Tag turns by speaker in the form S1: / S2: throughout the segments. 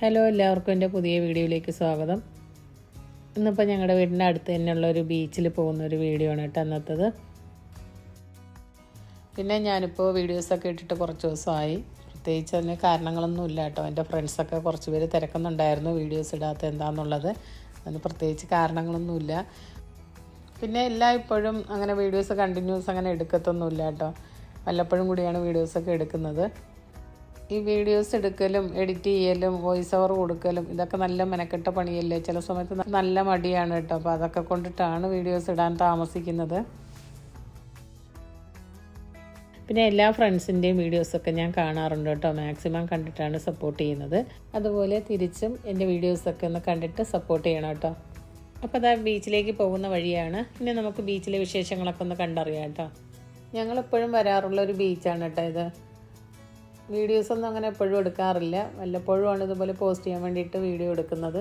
S1: Hello എല്ലാവർക്കും എന്റെ പുതിയ വീഡിയോയിലേക്ക് സ്വാഗതം. ഇന്നിപ്പോൾ ഞങ്ങളുടെ വീടിന്റെ അടുത്ത് തന്നെയുള്ള ഒരു ബീച്ചിൽ പോകുന്ന ഒരു വീഡിയോ ആണ് കേട്ടോ അന്നത്തത്. പിന്നെ ഞാനിപ്പോൾ വീഡിയോസൊക്കെ ഇട്ടിട്ട് കുറച്ച് ദിവസമായി. പ്രത്യേകിച്ച് അതിന് കാരണങ്ങളൊന്നും ഇല്ല കേട്ടോ. എന്റെ ഫ്രണ്ട്സൊക്കെ കുറച്ച് പേര് തിരക്കുന്നുണ്ടായിരുന്നു വീഡിയോസ് ഇടാത്ത എന്താണെന്നുള്ളത് അതിന് പ്രത്യേകിച്ച് കാരണങ്ങളൊന്നുമില്ല പിന്നെ എല്ലാ ഇപ്പോഴും അങ്ങനെ വീഡിയോസ് കണ്ടിന്യൂസ് അങ്ങനെ എടുക്കത്തൊന്നുമില്ല കേട്ടോ. വല്ലപ്പോഴും കൂടിയാണ് വീഡിയോസൊക്കെ എടുക്കുന്നത്. ഈ വീഡിയോസ് എടുക്കലും എഡിറ്റ് ചെയ്യലും വോയിസ് ഓവർ കൊടുക്കലും ഇതൊക്കെ നല്ല മെനക്കെട്ട പണിയല്ലേ? ചില സമയത്ത് നല്ല മടിയാണ് കേട്ടോ. അപ്പോൾ അതൊക്കെ കൊണ്ടിട്ടാണ് വീഡിയോസ് ഇടാൻ താമസിക്കുന്നത്. പിന്നെ എല്ലാ ഫ്രണ്ട്സിന്റെയും വീഡിയോസൊക്കെ ഞാൻ കാണാറുണ്ട് കേട്ടോ. മാക്സിമം കണ്ടിട്ടാണ് സപ്പോർട്ട് ചെയ്യുന്നത്. അതുപോലെ തിരിച്ചും എന്റെ വീഡിയോസൊക്കെ ഒന്ന് കണ്ടിട്ട് സപ്പോർട്ട് ചെയ്യണം കേട്ടോ. അപ്പോൾ അതാ ബീച്ചിലേക്ക് പോകുന്ന വഴിയാണ്. ഇനി നമുക്ക് ബീച്ചിലെ വിശേഷങ്ങളൊക്കെ ഒന്ന് കണ്ടറിയാം കേട്ടോ. ഞങ്ങളെപ്പോഴും വരാറുള്ള ഒരു ബീച്ചാണ് കേട്ടോ ഇത്. വീഡിയോസ് ഒന്നും അങ്ങനെ എപ്പോഴും എടുക്കാറില്ല. വല്ലപ്പോഴും ആണ് ഇതുപോലെ പോസ്റ്റ് ചെയ്യാൻ വേണ്ടിയിട്ട് വീഡിയോ എടുക്കുന്നത്.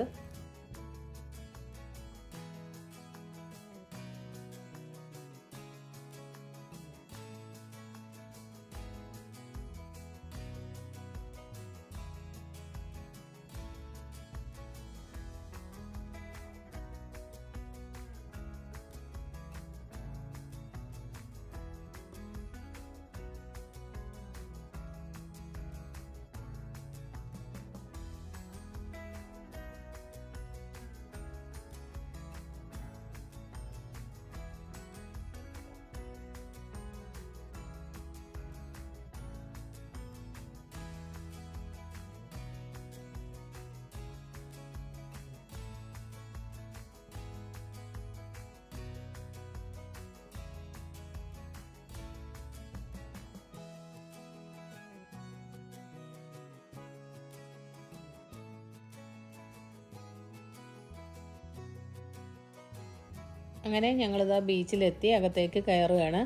S1: അങ്ങനെ ഞങ്ങളിതാ ബീച്ചിലെത്തി അകത്തേക്ക് കയറുകയാണ്.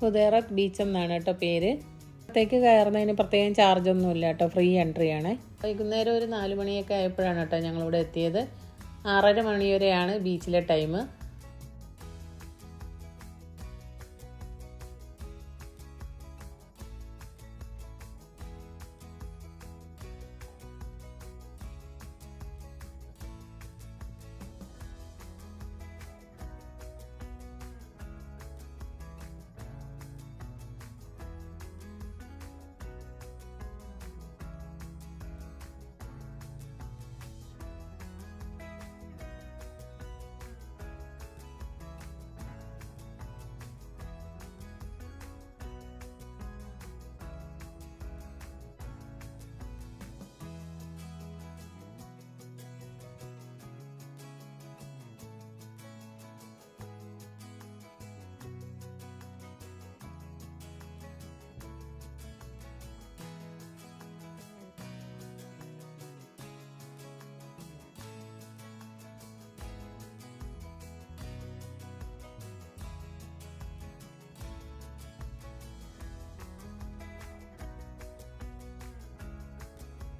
S1: ഹുദേറത്ത് ബീച്ച് എന്നാണ് കേട്ടോ പേര്. അകത്തേക്ക് കയറുന്നതിന് പ്രത്യേകം ചാർജൊന്നുമില്ല കേട്ടോ ഫ്രീ എൻട്രി ആണ് വൈകുന്നേരം ഒരു നാല് മണിയൊക്കെ ആയപ്പോഴാണ് കേട്ടോ ഞങ്ങളിവിടെ എത്തിയത്. ആറര മണി വരെയാണ് ബീച്ചിലെ ടൈം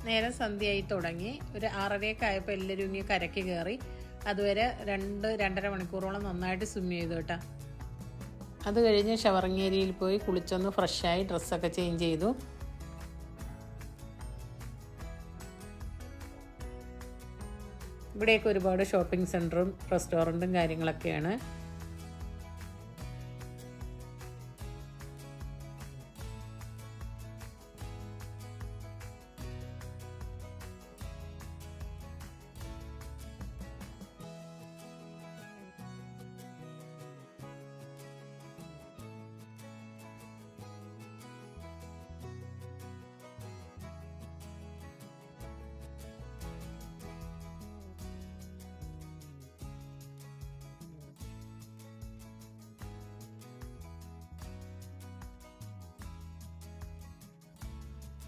S1: നേരം സന്ധ്യയായി തുടങ്ങി. ഒരു ആറരയൊക്കെ ആയപ്പോൾ എല്ലാവരും ഇങ്ങനെ കരയ്ക്ക് കയറി അതുവരെ രണ്ട് രണ്ടര മണിക്കൂറോളം നന്നായിട്ട് സ്വിം ചെയ്തു കേട്ടോ. അത് കഴിഞ്ഞ് ഷവറങ്ങേരിയിൽ പോയി കുളിച്ചൊന്ന് ഫ്രഷായി ഡ്രസ്സൊക്കെ ചേഞ്ച് ചെയ്തു. ഇവിടെയൊക്കെ ഒരുപാട് ഷോപ്പിംഗ് സെന്ററും റെസ്റ്റോറന്റും കാര്യങ്ങളൊക്കെയാണ്.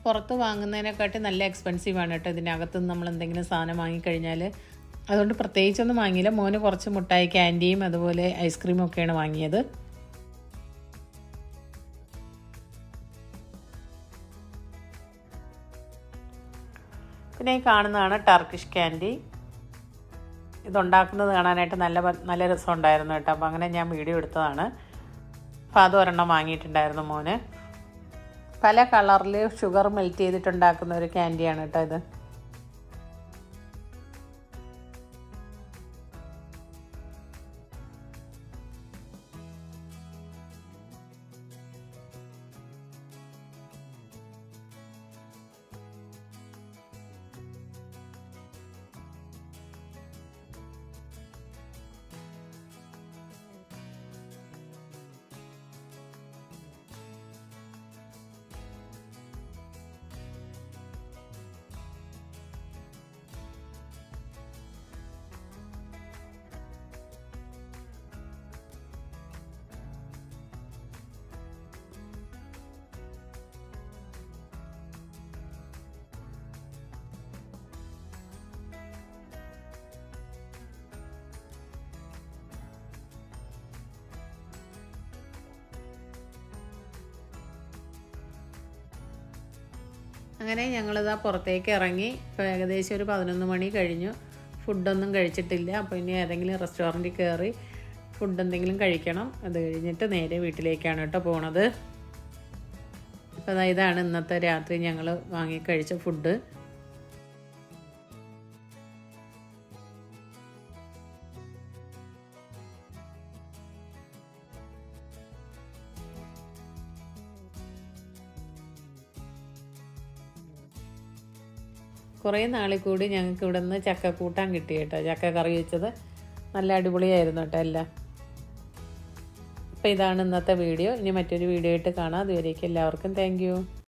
S1: പുറത്ത് വാങ്ങുന്നതിനെക്കാട്ടി നല്ല എക്സ്പെൻസീവ് ആണ് കേട്ടോ. ഇതിനകത്ത് നമ്മൾ എന്തെങ്കിലും സാധനം വാങ്ങിക്കഴിഞ്ഞാൽ. അതുകൊണ്ട് പ്രത്യേകിച്ചൊന്നും വാങ്ങിയില്ല. മോന് കുറച്ച് മുട്ടായി ക്യാൻഡിയും അതുപോലെ ഐസ്ക്രീമും ഒക്കെയാണ് വാങ്ങിയത്. പിന്നെ ഈ കാണുന്നതാണ് ടർക്കിഷ് ക്യാൻഡി ഇതുണ്ടാക്കുന്നത് കാണാനായിട്ട് നല്ല നല്ല രസമുണ്ടായിരുന്നു കേട്ടോ. അപ്പോൾ അങ്ങനെ ഞാൻ വീഡിയോ എടുത്തതാണ്. അപ്പോൾ അത് ഒരെണ്ണം വാങ്ങിയിട്ടുണ്ടായിരുന്നു മോന്. പല കളറിൽ ഷുഗർ മെൽറ്റ് ചെയ്തിട്ടുണ്ടാക്കുന്ന ഒരു ക്യാൻഡിയാണ് കേട്ടോ ഇത്. അങ്ങനെ ഞങ്ങളിതാ പുറത്തേക്ക് ഇറങ്ങി. ഇപ്പോൾ ഏകദേശം ഒരു പതിനൊന്ന് മണി കഴിഞ്ഞു. ഫുഡൊന്നും കഴിച്ചിട്ടില്ല. അപ്പോൾ ഇനി ഏതെങ്കിലും റെസ്റ്റോറന്റിൽ കയറി ഫുഡ് എന്തെങ്കിലും കഴിക്കണം. അത് കഴിഞ്ഞിട്ട് നേരെ വീട്ടിലേക്കാണ് കേട്ടോ പോണത്. അപ്പോൾ ഇതാണ് ഇന്നത്തെ രാത്രി ഞങ്ങൾ വാങ്ങി കഴിച്ച ഫുഡ് കുറേ നാളിൽ കൂടി ഞങ്ങൾക്ക് ഇവിടെ നിന്ന് ചക്ക കൂട്ടാൻ കിട്ടി കേട്ടോ. ചക്ക കറി വെച്ചത് നല്ല അടിപൊളിയായിരുന്നു കേട്ടോ എല്ലാം. അപ്പോൾ ഇതാണ് ഇന്നത്തെ വീഡിയോ. ഇനി മറ്റൊരു വീഡിയോ ആയിട്ട് കാണാം. അതുവരേക്കും എല്ലാവർക്കും താങ്ക്